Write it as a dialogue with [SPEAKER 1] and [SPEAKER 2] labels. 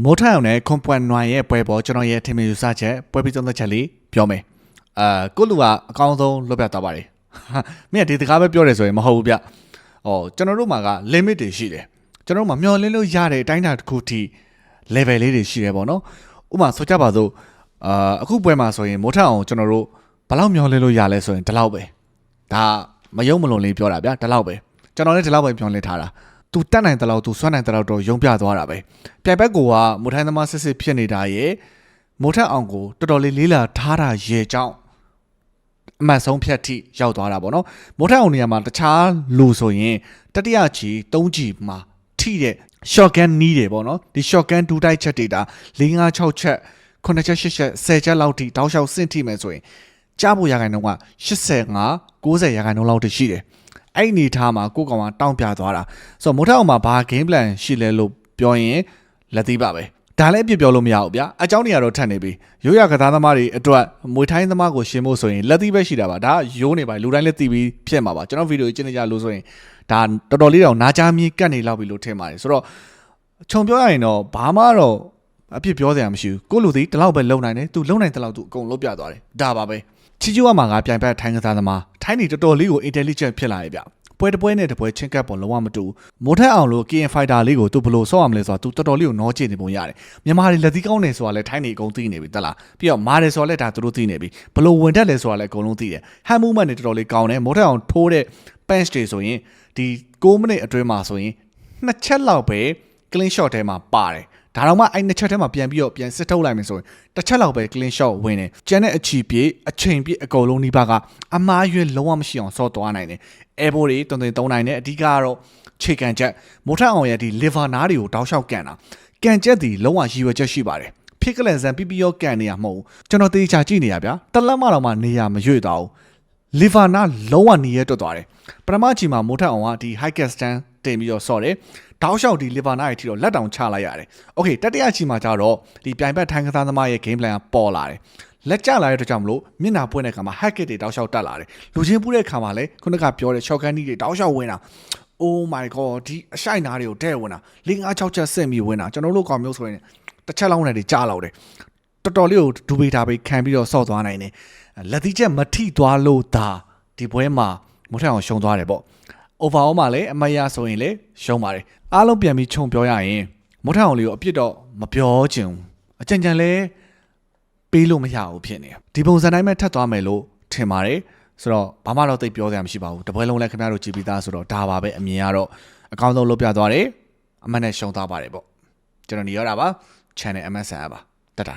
[SPEAKER 1] မိုးထအောင်နဲ့ခွန်ပွမ်နွိုင်ရဲ့ပွဲပေါ်ကျွန်တော်ရဲ့ထင်မြင်ယူဆချက်ပွဲပြီးသုံးသက်ချက်လေးပြောမယ်အာကိုလူကအကောင်းဆုံးလွတ်ပြသွားပါတယ်ဟာမင်းကဒီတကားပဲပြောတယ်ဆိုရင်မဟုတ်ဘူးဗျ။အော်ကျွန်တော်တို့မှာက limit တွေရှိတယ်။ကျွန်တော်တို့မှာမျောလင်းလို့ရတဲ့အတိုင်းအတာတစ်ခုထိ level လေးတွေရှိတယ်ပေါ့နော်။ဥပမာဆိုကြပါစို့အာအခုပွဲမှာဆိုရင်မိုးထအောင်ကျွန်တော်တို့ဘယ်လောက်မျောလင်းလို့ရလဲဆိုရင်ဒီလောက်ပဲ။ဒါမယုံမလွန်လေးပြောတာဗျာဒီလောက်ပဲ။ကျွန်တော်လည်းဒီလောက်ပဲမျောလင်းထားတာ။ तू တက်နိုင်တဲ့လောက် तू စွမ်းနိုင်တဲ့လောက်တော့ယုံပြသွားတာပဲ။ပြိုင်ဘက်ကိုကမိုးထိုင်းသမားစစ်စစ်ဖြစ်နေတာရဲ့မိုးထက်အောင်ကိုတော်တော်လေးလေးလာထားတာရဲ့ကြောင့်အမှတ်ဆုံးဖြတ်ထိရောက်သွားတာပေါ့နော်မိုးထက်အောင်နေရာမှာတခြားလူဆိုရင်တတိယချီ၃ချီမှာထိတဲ့ shotgun နီးတယ်ပေါ့နော်ဒီ shotgun ဒူးတိုက်ချက်တွေဒါ၄၅6ချက်9ချက်8ချက်10ချက်လောက်ထိတောက်လျှောက်ဆင့်ထိမယ်ဆိုရင်ကြားဖို့ရခိုင်နှုန်းက85 90ရာခိုင်နှုန်းလောက်ထိရှိတယ် အဲ့ဒီအနေထားမှာကိုယ့်ကောင်ကတောင်းပြသွားတာဆိုတော့မိုးထက်အောင်မှာဘာ game plan ရှိလဲလို့ပြောရင်လက်သေးပါပဲဒါလည်းအပြစ်ပြောလို့မရဘူးဗျာအเจ้าနေရာတော့ထက်နေပြီရိုးရကစားသမားတွေအတွက်မွေထိုင်းသမားကိုရှင်းဖို့ဆိုရင်လက်သေးပဲရှိတာပါဒါကရိုးနေပါလူတိုင်းလည်းသိပြီးဖြစ်မှာပါကျွန်တော်ဗီဒီယိုကြီးကျင်းနေကြလို့ဆိုရင်ဒါတော်တော်လေးတော့နားကြားမြေကတ်နေလောက်ပြီလို့ထင်ပါတယ်ဆိုတော့ခြုံပြောရရင်တော့ဘာမှတော့ အပြစ်ပြောစရာမရှိဘူးကိုလူသည်တလောက်ပဲလုံနိုင်တယ်သူလုံနိုင်တဲ့လောက်သူအကုန်လုံးပြသွားတယ်ဒါပါပဲချီကျူကမှာငါပြိုင်ဘက်ထိုင်းကစားသမားထိုင်းနေတော်တော်လေးကို intelligent ဖြစ်လာရဲ့ဗျပွဲတစ်ပွဲနဲ့တစ်ပွဲချင်းကပ်ပေါ်လုံးဝမတူမိုးထက်အောင်လို့ KN Fighter လေးကိုသူဘယ်လိုဆော့ရမလဲဆိုတော့သူတော်တော်လေးကိုနောကျနေပုံရတယ်မြန်မာတွေလက်သီးကောင်းနေဆိုတာလဲထိုင်းနေအကုန်သိနေပြီတက်လားပြီးတော့မာတယ်ဆိုတာလဲဒါသူတို့သိနေပြီဘယ်လိုဝင်တတ်လဲဆိုတာလဲအကုန်လုံးသိတယ် hand movement တွေတော်တော်လေးကောင်းတယ်မိုးထက်အောင်ထိုးတဲ့ punch တွေဆိုရင်ဒီ6မိနစ်အတွင်းမှာဆိုရင်နှစ်ချက်လောက်ပဲ clean shot ထဲမှာပါတယ် ဒါတော့မှအဲ့နှစ်ချက်ထဲမှာပြန်ပြီးတော့ပြန်စစ်ထုတ်လိုက်မယ်ဆိုရင်တစ်ချက်လောက်ပဲ clean shot ဝင်တယ်ကျန်တဲ့အချီပြေးအချိန်ပြေးအကုန်လုံးဒီဘက်ကအမားရွေးလုံးဝမရှိအောင်စော့သွားနိုင်တယ်အဲဘိုးတွေတုံတင်သုံးနိုင်တယ်အဓိကကတော့ခြေကန်ချက်မိုးထအောင်ရဲ့ဒီ liver နားတွေကိုတောက်လျှောက်ကန်တာကန်ချက်ဒီလုံးဝရည်ရွယ်ချက်ရှိပါတယ်ဖြစ်ကလန်ဆန်ပြပြရောကန်နေရမဟုတ်ဘူးကျွန်တော်တေချာကြည့်နေရဗျာတလက်မတော့မှနေရမရွေ့တော့ဘူးလီဗာနာလုံးဝနေရတွတ်သွားတယ်ပထမအချိန်မှာမိုးထက်အောင်ကဒီ high cast stand တင်ပြီးတော့ဆော့တယ်။တောက်လျှောက်ဒီလီဗာနာရဲ့ထိတော့လက်တောင်ချလိုက်ရတယ်။ Okay တတိယချီမှာကျတော့ဒီပြိုင်ဘက်ထိုင်းကစားသမားရဲ့ game plan ကပေါ်လာတယ်။လက်ကျလာတဲ့အတွက်ကြောင့်မလို့မျက်နှာပွင့်တဲ့ခါမှာ hack တွေတောက်လျှောက်တက်လာတယ်။လူချင်းပူးတဲ့ခါမှာလည်းခုနကပြောတဲ့ shotgun ကြီးတွေတောက်လျှောက်ဝင်တာ Oh my god ဒီအရှိုက်နာတွေကိုတဲ့ဝင်တာ၄၅၆ချက်ဆင့်ပြီးဝင်တာကျွန်တော်တို့ကောင်မျိုးဆိုရင်တစ်ချက်လောင်းနဲ့တွေကြားလောက်တယ်။တော်တော်လေးကိုဒူပေတာပဲခံပြီးတော့ဆော့သွားနိုင်တယ်။လက်သီးချက်မထိသွားလို့ဒါဒီပွဲမှာမထအောင်ရှုံသွားတယ်ပေါ့ overall မှာလည်းအမတ်ရဆိုရင်လည်းရှုံးပါတယ်အားလုံးပြန်ပြီးခြုံပြောရရင်မိုးထက်အောင်လေးကိုအပြစ်တော့မပြောချင်ဘူးအကြံကြံလည်းပေးလို့မရဘူးဖြစ်နေတယ်ဒီပုံစံတိုင်းပဲထပ်သွားမယ်လို့ထင်ပါတယ်ဆိုတော့ဘာမှတော့သိပ်ပြောစရာမရှိပါဘူးတပွဲလုံးလည်းခင်ဗျားတို့ကြည်ပြီးသားဆိုတော့ဒါပါပဲအမြင်ကတော့အကောင်းဆုံးလုပ်ပြသွားတယ်အမှန်နဲ့ရှုံးသွားပါတယ်ပေါ့ကျွန်တော်နေရတာပါ channel MSN ပါတတာ